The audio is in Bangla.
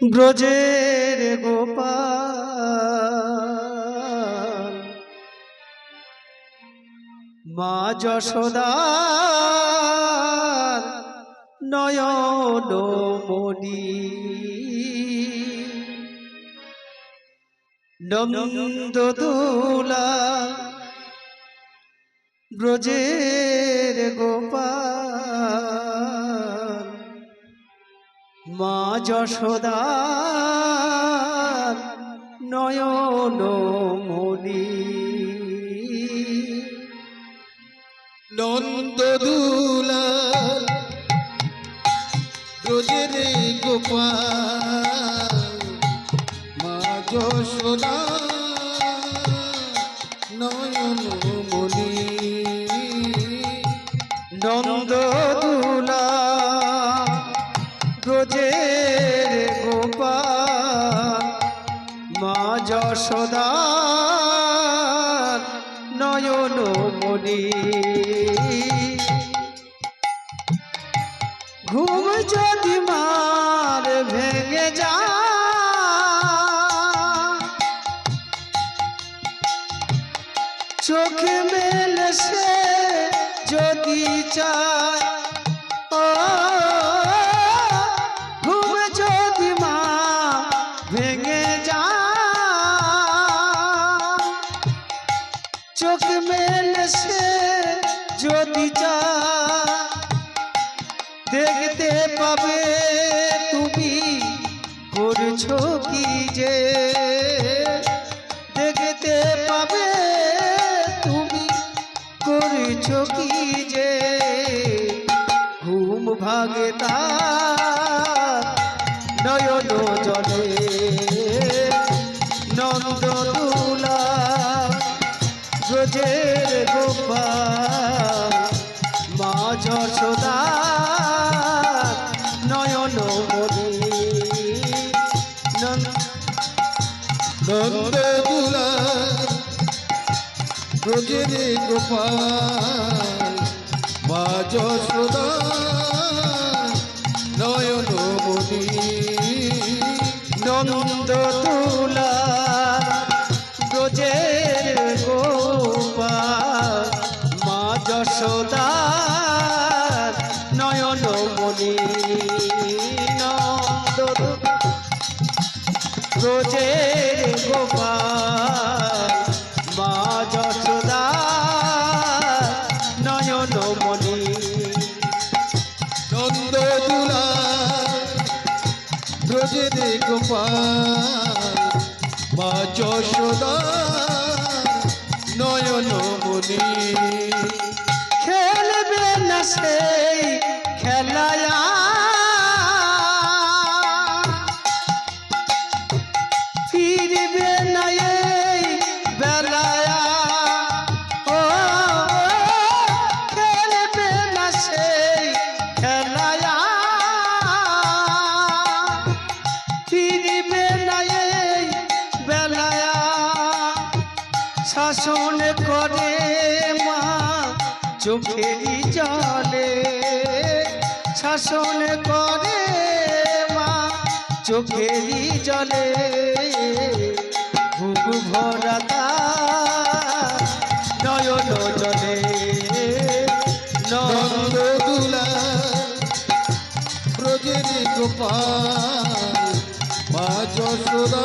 ব্রজের গোপাল। মা যশোদার নয়ন মণি। নন্দ দুলা ব্রজের গোপাল। যশোদার নয়ন মণি। নন্দদুলাল ব্রজের গোপাল মা যশোদা নয়ন মণি। যশোদার নয়ন মণি। ঘুম যদি মার ভেঙে যা চোখে মেলে সে যদি চায়। চোখ মেলে সে যদি চায় দেখতে পাবে তুমি করছ কি যে? দেখতে পাবে তুমি করছ কি যে? ঘুম ভাগে তার ব্রজের গোপাল, মা যশোদা, নয়ন মণি নন্দ তুলা, ব্রজের গোপাল, মা যশোদা, নয়ন মণি নন্দ ব্রজের গোপাল। নন্দদুলাল ব্রজের গোপাল মা যশোদা নয়ন মুনি খেলবে না সেই খেলায়া শাসন করে মা, চোখেরই জলে। শাসন করে মা, চোখেরই জলে। বুক ভরা নয়ন জলে। নন্দ নন্দদুলাল ব্রজের গোপাল, মা যশোদা।